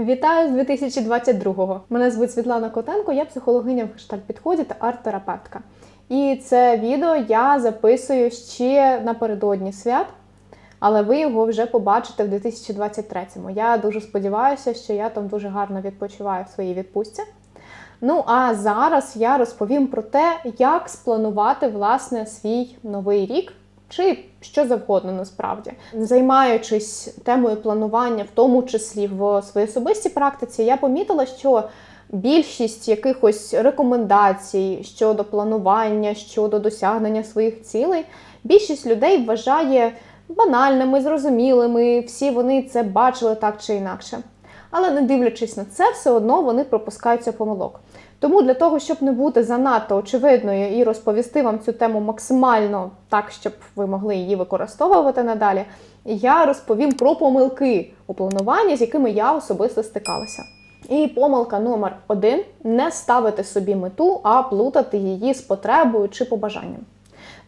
Вітаю з 2022-го. Мене звуть Світлана Котенко, я психологиня в гештальт-підході та арт-терапевтка. І це відео я записую ще напередодні свят, але ви його вже побачите в 2023-му. Я дуже сподіваюся, що я там дуже гарно відпочиваю в своїй відпустці. Ну а зараз я розповім про те, як спланувати власне свій новий рік. Чи що завгодно насправді, займаючись темою планування, в тому числі в своїй особистій практиці, я помітила, що більшість якихось рекомендацій щодо планування, щодо досягнення своїх цілей, більшість людей вважає банальними, зрозумілими, всі вони це бачили так чи інакше. Але не дивлячись на це, все одно вони пропускаються помилок. Тому для того, щоб не бути занадто очевидною і розповісти вам цю тему максимально так, щоб ви могли її використовувати надалі, я розповім про помилки у плануванні, з якими я особисто стикалася. І помилка номер один не ставити собі мету, а плутати її з потребою чи побажанням.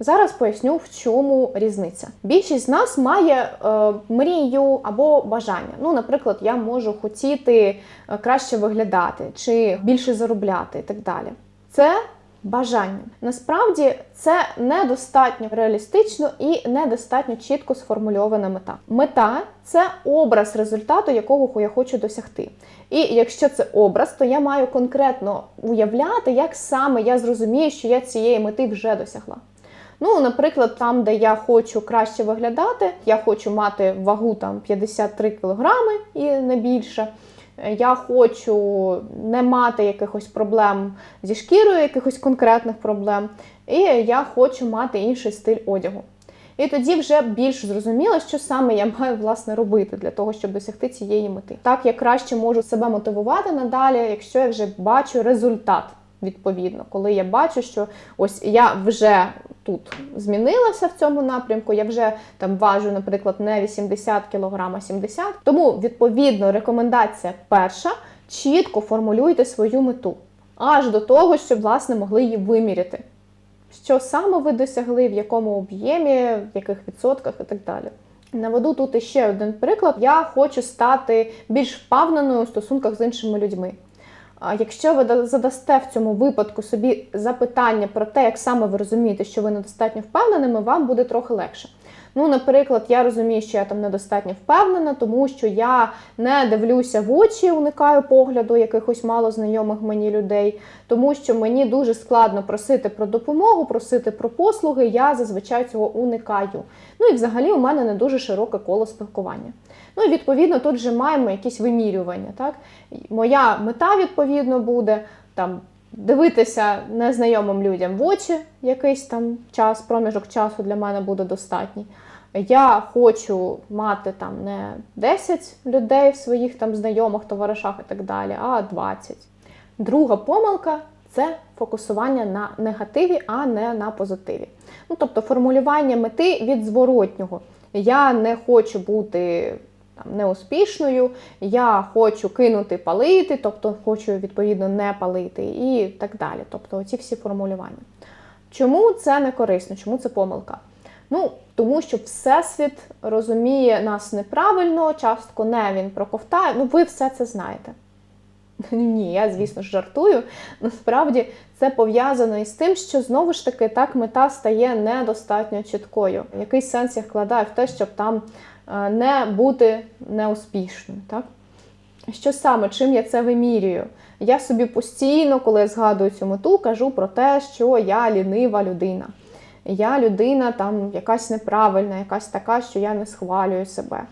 Зараз поясню, в чому різниця. Більшість з нас має е, мрію або бажання. Ну, наприклад, я можу хотіти е, краще виглядати чи більше заробляти і так далі. Це бажання. Насправді це недостатньо реалістично і недостатньо чітко сформульована мета. Мета це образ результату, якого я хочу досягти. І якщо це образ, то я маю конкретно уявляти, як саме я зрозумію, що я цієї мети вже досягла. Ну, наприклад, там, де я хочу краще виглядати, я хочу мати вагу там 53 кілограми і не більше. Я хочу не мати якихось проблем зі шкірою, якихось конкретних проблем, і я хочу мати інший стиль одягу. І тоді вже більш зрозуміло, що саме я маю власне робити для того, щоб досягти цієї мети. Так я краще можу себе мотивувати надалі, якщо я вже бачу результат. Відповідно, коли я бачу, що ось я вже тут змінилася в цьому напрямку, я вже там важу, наприклад, не 80 кг, а 70 Тому, відповідно, рекомендація перша: чітко формулюйте свою мету, аж до того, щоб власне могли її виміряти. Що саме ви досягли, в якому об'ємі, в яких відсотках і так далі. Наведу тут іще один приклад: я хочу стати більш впевненою у стосунках з іншими людьми. Якщо ви задасте в цьому випадку собі запитання про те, як саме ви розумієте, що ви недостатньо впевненими, вам буде трохи легше. Ну, наприклад, я розумію, що я там недостатньо впевнена, тому що я не дивлюся в очі, уникаю погляду якихось мало знайомих мені людей, тому що мені дуже складно просити про допомогу, просити про послуги, я зазвичай цього уникаю. Ну і взагалі у мене не дуже широке коло спілкування. Ну і відповідно тут вже маємо якісь вимірювання. Так? Моя мета, відповідно, буде там. Дивитися незнайомим людям в очі якийсь там час, проміжок часу для мене буде достатній. Я хочу мати там не 10 людей в своїх там знайомих, товаришах і так далі, а 20. Друга помилка це фокусування на негативі, а не на позитиві. Ну, Тобто формулювання мети від зворотнього. Я не хочу бути там, неуспішною, я хочу кинути палити, тобто хочу, відповідно, не палити, і так далі. Тобто, оці всі формулювання. Чому це не корисно? Чому це помилка? Ну, тому що Всесвіт розуміє нас неправильно, часто не він проковтає. Ну, ви все це знаєте. Ні, я, звісно ж, жартую. Насправді це пов'язано із тим, що знову ж таки так мета стає недостатньо чіткою. Який сенс я вкладаю в те, щоб там не бути неуспішною. Так? Що саме, чим я це вимірюю? Я собі постійно, коли згадую цю мету, кажу про те, що я лінива людина. Я людина там якась неправильна, якась така, що я не схвалюю себе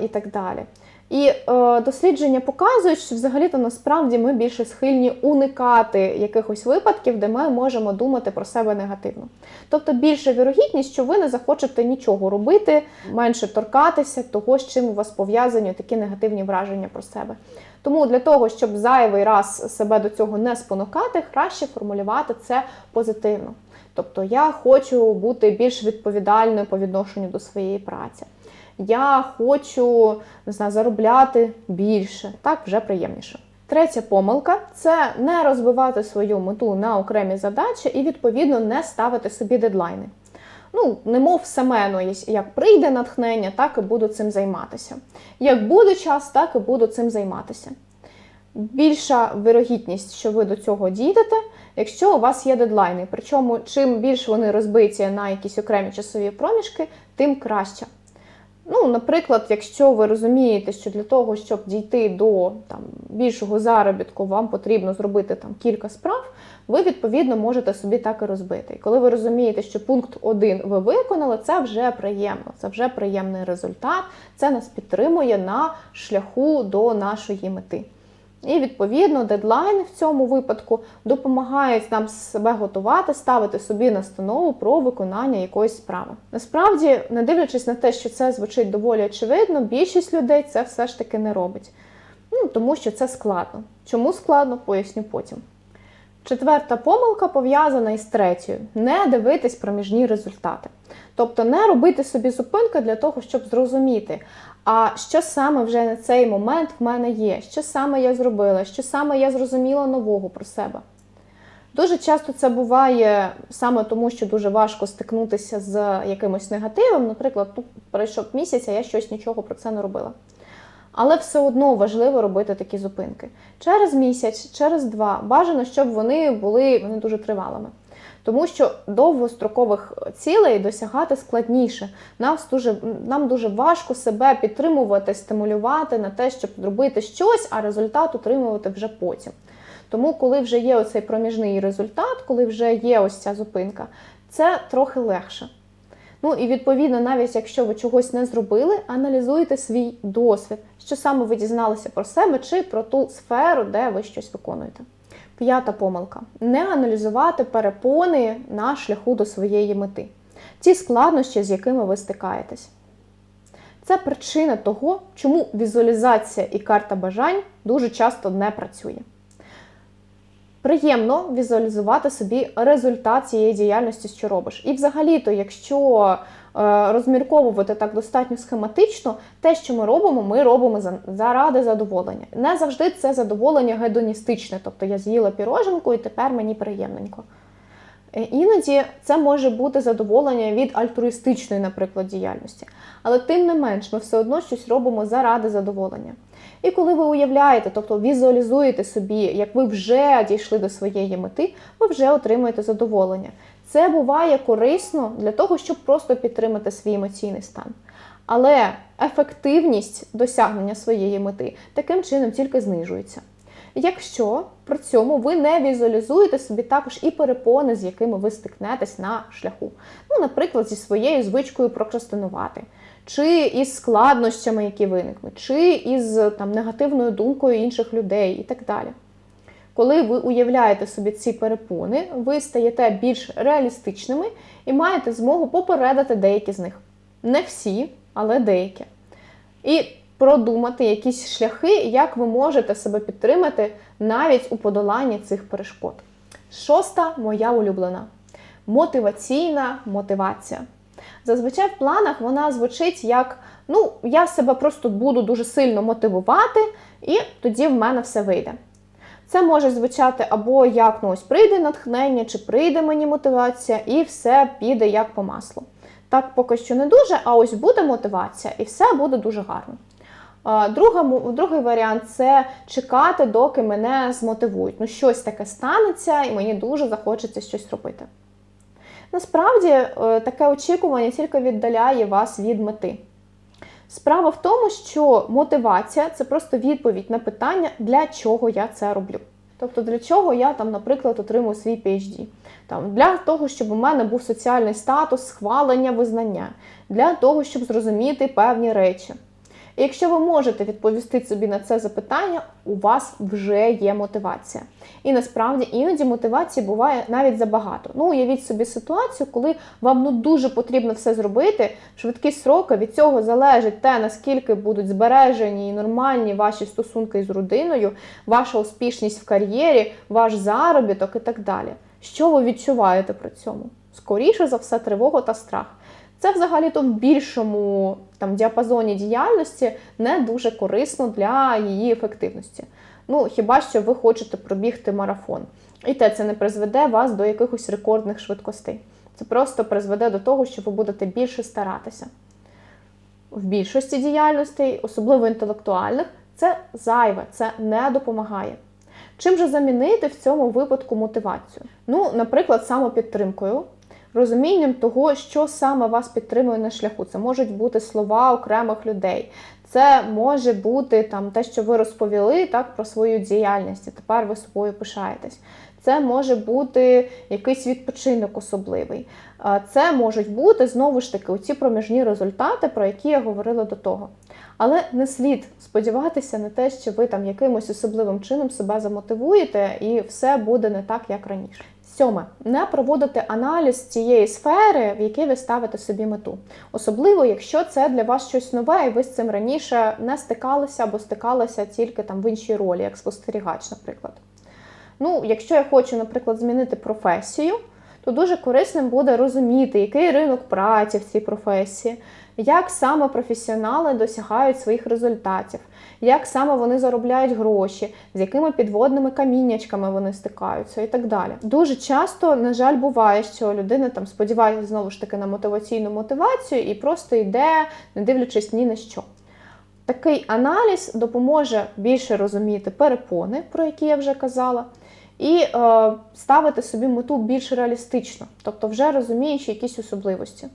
і так далі. І е, дослідження показують, що взагалі-то насправді ми більше схильні уникати якихось випадків, де ми можемо думати про себе негативно. Тобто більша вірогідність, що ви не захочете нічого робити, менше торкатися того, з чим у вас пов'язані такі негативні враження про себе. Тому для того, щоб зайвий раз себе до цього не спонукати, краще формулювати це позитивно. Тобто я хочу бути більш відповідальною по відношенню до своєї праці я хочу не знаю, заробляти більше, так вже приємніше. Третя помилка це не розбивати свою мету на окремі задачі і, відповідно, не ставити собі дедлайни. Ну, немов семено, як прийде натхнення, так і буду цим займатися. Як буде час, так і буду цим займатися. Більша вирогідність, що ви до цього дійдете, якщо у вас є дедлайни. Причому, чим більш вони розбиті на якісь окремі часові проміжки, тим краще. Ну, наприклад, якщо ви розумієте, що для того, щоб дійти до там, більшого заробітку, вам потрібно зробити там кілька справ, ви відповідно можете собі так і розбити. І коли ви розумієте, що пункт 1 ви виконали, це вже приємно, це вже приємний результат, це нас підтримує на шляху до нашої мети. І відповідно дедлайн в цьому випадку допомагають нам себе готувати, ставити собі настанову про виконання якоїсь справи. Насправді, не дивлячись на те, що це звучить доволі очевидно, більшість людей це все ж таки не робить. Ну, Тому що це складно. Чому складно, поясню потім. Четверта помилка пов'язана із третьою: не дивитись проміжні результати. Тобто не робити собі зупинки для того, щоб зрозуміти, а що саме вже на цей момент в мене є, що саме я зробила, що саме я зрозуміла нового про себе. Дуже часто це буває саме тому, що дуже важко стикнутися з якимось негативом. Наприклад, тут пройшов місяць, а я щось нічого про це не робила. Але все одно важливо робити такі зупинки. Через місяць, через два бажано, щоб вони були вони дуже тривалими. Тому що довгострокових цілей досягати складніше. Нам дуже, нам дуже важко себе підтримувати, стимулювати на те, щоб зробити щось, а результат отримувати вже потім. Тому, коли вже є оцей проміжний результат, коли вже є ось ця зупинка, це трохи легше. Ну і відповідно, навіть якщо ви чогось не зробили, аналізуйте свій досвід, що саме ви дізналися про себе чи про ту сферу, де ви щось виконуєте. П'ята помилка не аналізувати перепони на шляху до своєї мети. Ті складнощі, з якими ви стикаєтесь. Це причина того, чому візуалізація і карта бажань дуже часто не працює. Приємно візуалізувати собі результат цієї діяльності, що робиш. І взагалі-то, якщо е, розмірковувати так достатньо схематично, те, що ми робимо, ми робимо заради задоволення. Не завжди це задоволення гедоністичне, тобто я з'їла піроженку і тепер мені приємненько. Е, іноді це може бути задоволення від альтруїстичної, наприклад, діяльності. Але тим не менш, ми все одно щось робимо заради задоволення. І коли ви уявляєте, тобто візуалізуєте собі, як ви вже дійшли до своєї мети, ви вже отримуєте задоволення. Це буває корисно для того, щоб просто підтримати свій емоційний стан. Але ефективність досягнення своєї мети таким чином тільки знижується. Якщо при цьому ви не візуалізуєте собі також і перепони, з якими ви стикнетесь на шляху. Ну, наприклад, зі своєю звичкою прокрастинувати чи із складнощами, які виникнуть, чи із там, негативною думкою інших людей і так далі. Коли ви уявляєте собі ці перепони, ви стаєте більш реалістичними і маєте змогу попередити деякі з них. Не всі, але деякі. І продумати якісь шляхи, як ви можете себе підтримати навіть у подоланні цих перешкод. Шоста моя улюблена мотиваційна мотивація. Зазвичай в планах вона звучить як: ну, я себе просто буду дуже сильно мотивувати, і тоді в мене все вийде. Це може звучати або як ну ось прийде натхнення, чи прийде мені мотивація, і все піде як по маслу. Так поки що не дуже, а ось буде мотивація, і все буде дуже гарно. Друга, Другий варіант це чекати, доки мене змотивують. Ну, щось таке станеться, і мені дуже захочеться щось робити. Насправді, е, таке очікування тільки віддаляє вас від мети. Справа в тому, що мотивація це просто відповідь на питання, для чого я це роблю. Тобто, для чого я там, наприклад, отримую свій PhD. Там, Для того, щоб у мене був соціальний статус, схвалення, визнання, для того, щоб зрозуміти певні речі. Якщо ви можете відповісти собі на це запитання, у вас вже є мотивація. І насправді іноді мотивації буває навіть забагато. Ну, уявіть собі ситуацію, коли вам ну дуже потрібно все зробити, швидкі сроки, від цього залежить те, наскільки будуть збережені і нормальні ваші стосунки з родиною, ваша успішність в кар'єрі, ваш заробіток і так далі. Що ви відчуваєте при цьому? Скоріше за все, тривогу та страх. Це взагалі-то в більшому там, діапазоні діяльності не дуже корисно для її ефективності. Ну, хіба що ви хочете пробігти марафон. І те це не призведе вас до якихось рекордних швидкостей. Це просто призведе до того, що ви будете більше старатися. В більшості діяльностей, особливо інтелектуальних, це зайве, це не допомагає. Чим же замінити в цьому випадку мотивацію? Ну, наприклад, самопідтримкою, розумінням того, що саме вас підтримує на шляху. Це можуть бути слова окремих людей. Це може бути там те, що ви розповіли так про свою діяльність, і тепер ви собою пишаєтесь. Це може бути якийсь відпочинок особливий. Це можуть бути знову ж таки оці проміжні результати, про які я говорила до того. Але не слід сподіватися на те, що ви там якимось особливим чином себе замотивуєте, і все буде не так, як раніше. Сьоме, не проводити аналіз цієї сфери, в якій ви ставите собі мету. Особливо, якщо це для вас щось нове, і ви з цим раніше не стикалися або стикалися тільки там в іншій ролі, як спостерігач, наприклад. Ну, якщо я хочу, наприклад, змінити професію, то дуже корисним буде розуміти, який ринок праці в цій професії, як саме професіонали досягають своїх результатів, як саме вони заробляють гроші, з якими підводними каміннячками вони стикаються і так далі. Дуже часто, на жаль, буває, що людина там сподівається знову ж таки на мотиваційну мотивацію і просто йде, не дивлячись ні на що. Такий аналіз допоможе більше розуміти перепони, про які я вже казала, і е, ставити собі мету більш реалістично, тобто вже розуміючи якісь особливості.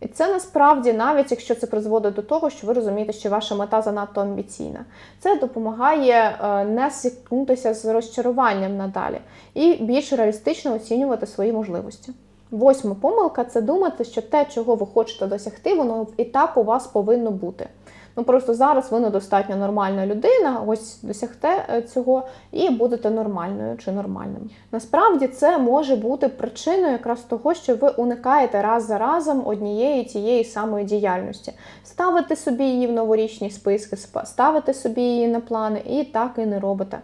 І це насправді, навіть якщо це призводить до того, що ви розумієте, що ваша мета занадто амбіційна, це допомагає е, не стикнутися з розчаруванням надалі і більш реалістично оцінювати свої можливості. Восьма помилка це думати, що те, чого ви хочете досягти, воно і так у вас повинно бути. Ну просто зараз ви недостатньо нормальна людина, ось досягте е, цього і будете нормальною чи нормальним. Насправді це може бути причиною якраз того, що ви уникаєте раз за разом однієї тієї самої діяльності. Ставите собі її в новорічні списки, ставите собі її на плани і так і не робите.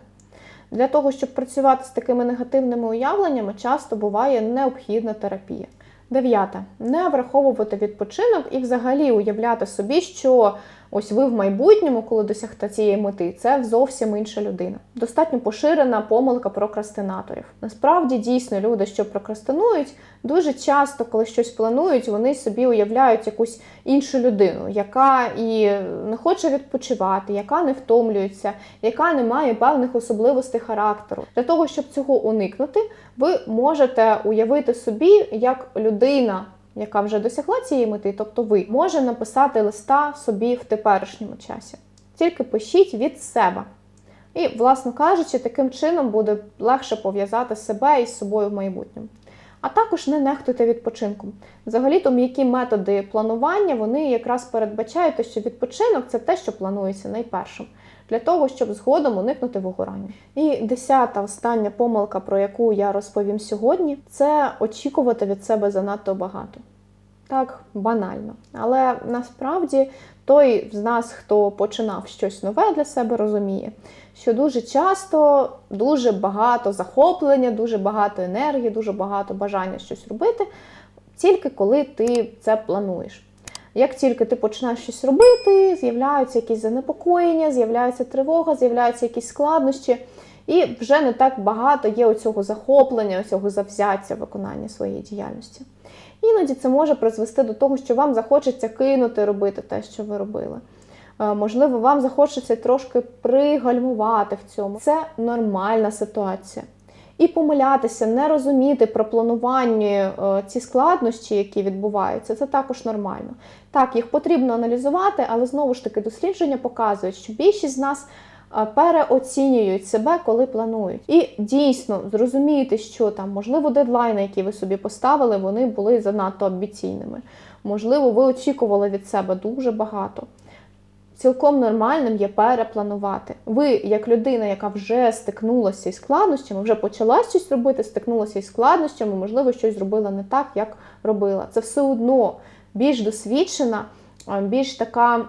Для того, щоб працювати з такими негативними уявленнями, часто буває необхідна терапія. Дев'яте. Не враховувати відпочинок і взагалі уявляти собі, що ось ви в майбутньому, коли досягте цієї мети, це зовсім інша людина. Достатньо поширена помилка прокрастинаторів. Насправді, дійсно, люди, що прокрастинують, дуже часто, коли щось планують, вони собі уявляють якусь іншу людину, яка і не хоче відпочивати, яка не втомлюється, яка не має певних особливостей характеру. Для того, щоб цього уникнути, ви можете уявити собі, як людина яка вже досягла цієї мети, тобто ви, може написати листа собі в теперішньому часі. Тільки пишіть від себе. І, власно кажучи, таким чином буде легше пов'язати себе із собою в майбутньому. А також не нехтуйте відпочинком. Взагалі-то м'які методи планування вони якраз передбачають, що відпочинок це те, що планується найпершим, для того, щоб згодом уникнути вигорання. І десята остання помилка, про яку я розповім сьогодні, це очікувати від себе занадто багато. Так, банально. Але насправді той з нас, хто починав щось нове для себе, розуміє, що дуже часто дуже багато захоплення, дуже багато енергії, дуже багато бажання щось робити, тільки коли ти це плануєш. Як тільки ти починаєш щось робити, з'являються якісь занепокоєння, з'являється тривога, з'являються якісь складнощі, і вже не так багато є оцього захоплення, оцього завзяття виконання своєї діяльності. Іноді це може призвести до того, що вам захочеться кинути робити те, що ви робили. Е, можливо, вам захочеться трошки пригальмувати в цьому. Це нормальна ситуація. І помилятися, не розуміти про планування е, ці складнощі, які відбуваються, це також нормально. Так, їх потрібно аналізувати, але знову ж таки дослідження показують, що більшість з нас переоцінюють себе, коли планують. І дійсно зрозуміти, що там, можливо, дедлайни, які ви собі поставили, вони були занадто амбіційними. Можливо, ви очікували від себе дуже багато. Цілком нормальним є перепланувати. Ви, як людина, яка вже стикнулася із складнощами, вже почала щось робити, стикнулася із складнощами, можливо, щось зробила не так, як робила. Це все одно більш досвідчена, більш така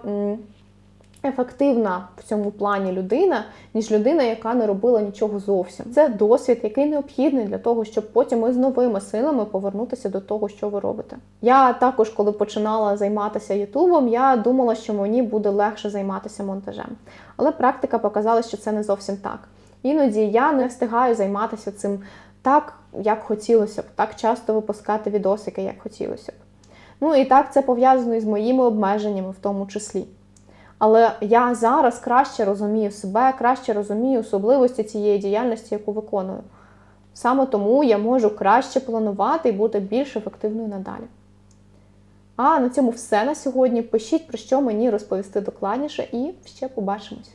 ефективна в цьому плані людина, ніж людина, яка не робила нічого зовсім. Це досвід, який необхідний для того, щоб потім із новими силами повернутися до того, що ви робите. Я також, коли починала займатися Ютубом, я думала, що мені буде легше займатися монтажем. Але практика показала, що це не зовсім так. Іноді я не встигаю займатися цим так, як хотілося б, так часто випускати відосики, як хотілося б. Ну і так це пов'язано із моїми обмеженнями, в тому числі. Але я зараз краще розумію себе, краще розумію особливості цієї діяльності, яку виконую. Саме тому я можу краще планувати і бути більш ефективною надалі. А на цьому все на сьогодні. Пишіть, про що мені розповісти докладніше, і ще побачимось.